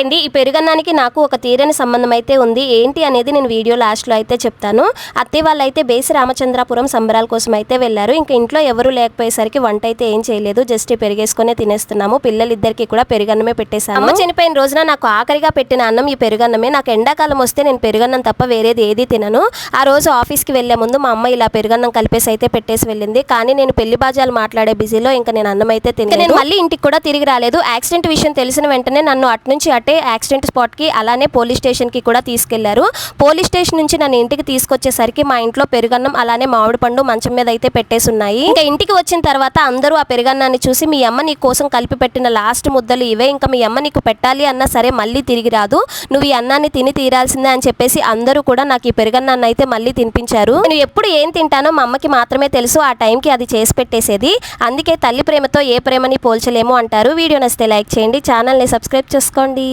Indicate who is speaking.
Speaker 1: అండి ఈ పెరుగన్నానికి నాకు ఒక తీరని సంబంధం అయితే ఉంది. ఏంటి అనేది నేను వీడియో లాస్ట్లో అయితే చెప్తాను. అత్తయ్య వాళ్ళు అయితే బేసి రామచంద్రాపురం సంబరాల కోసం అయితే వెళ్ళారు. ఇంకా ఇంట్లో ఎవరు లేకపోయేసరికి వంట అయితే ఏం చేయలేదు. జస్ట్ ఈ పెరిగేసుకునే తినేస్తున్నాము. పిల్లలిద్దరికి కూడా పెరుగన్నమే పెట్టేశాను. అమ్మ చనిపోయిన రోజున నాకు ఆఖరిగా పెట్టిన అన్నం ఈ పెరుగన్నమే. నాకు ఎండాకాలం వస్తే నేను పెరుగన్నం తప్ప వేరేది ఏది తినను. ఆ రోజు ఆఫీస్కి వెళ్ళే ముందు మా అమ్మ ఇలా పెరుగన్నం కలిపేసి అయితే పెట్టేసి వెళ్ళింది. కానీ నేను పెళ్ళి బాజాలు మాట్లాడే బిజీలో ఇంకా నేను అన్నం అయితే తినలేదు నేను మళ్ళీ ఇంటికి కూడా తిరిగి రాలేదు. యాక్సిడెంట్ విషయం తెలిసిన వెంటనే నన్ను అటు నుంచి యాక్సిడెంట్ స్పాట్కి అలానే పోలీస్ స్టేషన్కి కూడా తీసుకెళ్ళారు. పోలీస్ స్టేషన్ నుంచి నన్ను ఇంటికి తీసుకొచ్చేసరికి మా ఇంట్లో పెరుగన్నం అలానే మామిడి పండు మంచం మీద అయితే పెట్టేసి ఉన్నాయి. ఇంకా ఇంటికి వచ్చిన తర్వాత అందరూ ఆ పెరుగన్నాన్ని చూసి మీ అమ్మ నీ కోసం కలిపి పెట్టిన లాస్ట్ ముద్దలు ఇవే ఇంకా మీ అమ్మ నీకు పెట్టాలి అన్నా సరే మళ్ళీ తిరిగి రాదు. నువ్వు ఈ అన్నాన్ని తిని తీరాల్సిందే అని చెప్పేసి అందరూ కూడా నాకు ఈ పెరుగన్నాన్ని అయితే మళ్ళీ తినిపించారు. నేను ఎప్పుడు ఏం తింటానో మా అమ్మకి మాత్రమే తెలుసు ఆ టైంకి అది చేసి పెట్టేసేది. అందుకే తల్లి ప్రేమతో ఏ ప్రేమని పోల్చలేము అంటారు. వీడియో నచ్చితే లైక్ చేయండి ఛానల్ని సబ్స్క్రైబ్ చేసుకోండి.